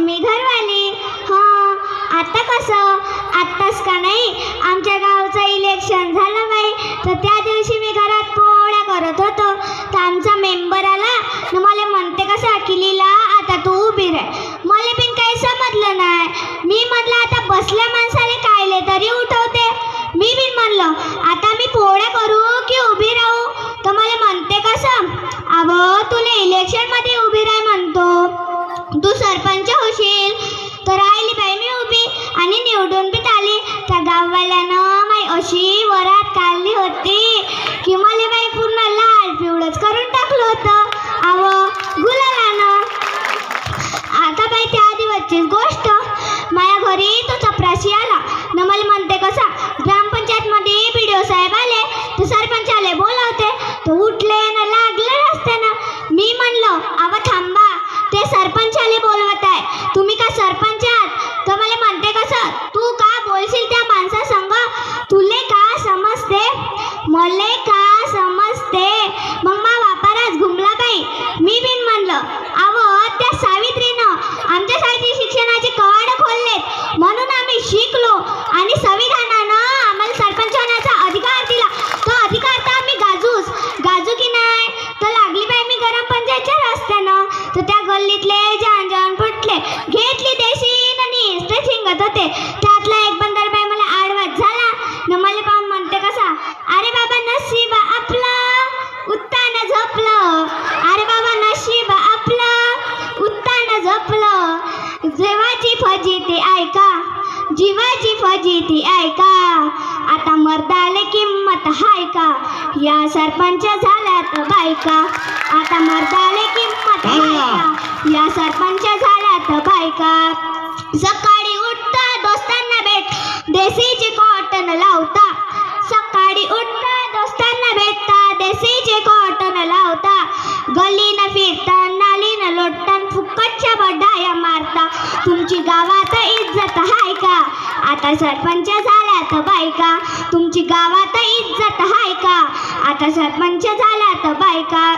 मी घरवाले. हां आता कसं? आत्ताच का नाही? आमच्या गावचं इलेक्शन झालं बाई. तर त्या दिवशी त्या दिवसचीच गोष्ट माझ्या घरी तो चपराशी आला न मला म्हणते कसा ग्रामपंचायतमध्ये बी डी ओ साहेब आले तर सरपंच आले बोलावते तर उठले ना लागले रस्त्यानं मी म्हणलं अव थांबा ते सरपंच आले बोलवत आहे तुम्ही का सरपंच आहात तर मला म्हणते कसं तू का बोलशील त्या माणसा संग तुले का समजते मले का समजते मग मा वापाराच घुमला बाई मी बिन म्हणलं अव त्या सावित्रीनं आमच्यासाठी शिक्षणाचे कवाड खोललेत म्हणून आम्ही शिकलो आणि संविधानानं आम्हाला सरपंच होण्याचा अधिकार दिला तो अधिकार तर आम्ही गाजूच गाजू की नाही तर लागली बाई मी गरम पंचायतच्या रस्त्यानं तर त्या गल्लीतले जान जान फुटले घेतली देशी आणि शिंगत होते त्यातला एक बंदर बाई मला आडवाच झाला. न मला पाहून म्हणते कसा अरे बाबा नशीब आपलं उत्तान झोपलं. अरे बाबा नशीब आपलं उत्तान झोपलं. जेवाची फजिती ऐका जीवाची फजिती ऐका आता मर्दाले किंमत हाय का? या सरपंच झाल्यात बायका आता मर्दाले किंमत हाय का? या सरपंच बायका सकाळी उठता दोस्तांना भेट. देसीचे कॉटन लावता. सकाळी उठता दोस्तांना भेटता. देसीचे कॉटन लावता. गल्लीनं फिरता नालीनं लोटता फुकटच्या बडाया मारता. तुमची गावात इज्जत हाय का? आता सरपंच झाल्यात बायका. तुमची गावात इज्जत हाय का? आता सरपंच झाल्यात बायका.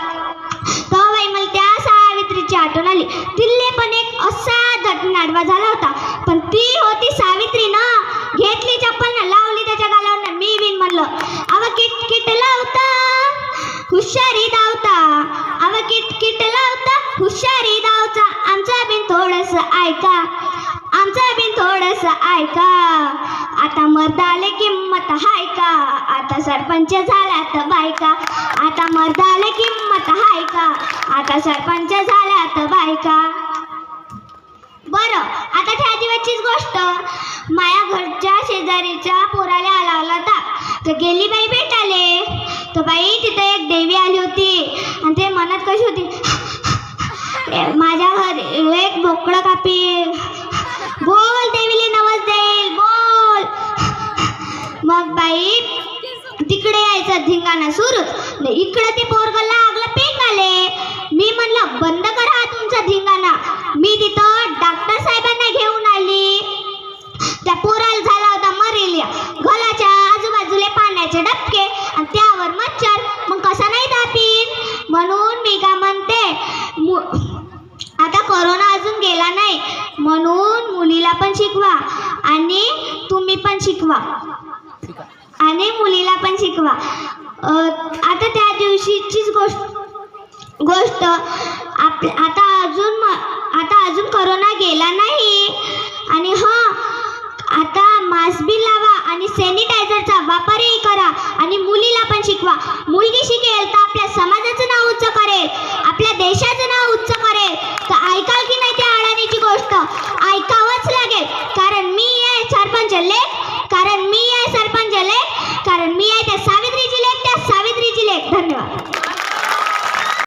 हुशारी धावता अव किट किट लावता हुशारी धावता आमचा बिन थोडस ऐका आमचा बिन थोडस ऐका आता मर्दाले किंमत हाय का आता सरपंच झाल्यात बायका आता मर्दाले किंमत हाय का आता सरपंच झाल्यात बायका बरं आता त्या दिवसचीच गोष्ट माया घरच्या शेजारीच्या पोराला आला होता तर गेली बाई भेटाले तर बाई तिथे एक देवी आली होती आणि ते मनात कशी होती? माझ्या घर एक बोकडं कापी बोल देवीले नवस देईल बोल. मग बाई तिकडे यायचं धिंगाणा सुरूच इकडे ते पोरग लागलं आले. मी म्हणलं बंद करा हा तुमचा धिंगाणा. मी तिथं डॉक्टर साहेबांना घेऊन आली. त्या पोराला झाला होता मरेलिया घराच्या आजूबाजूला पाण्याचे डबके आणि त्यावर मच्छर मग कसा नाही दापीन म्हणून मी का म्हणते मु- आता कोरोना अजून गेला नाही म्हणून मुलीला पण शिकवा आणि तुम्ही पण शिकवा. आणि मुलीला पण शिकवा. आता त्या दिवशीचीच गोष्ट गोष्ट आप आता अजून आता अजून करोना गेला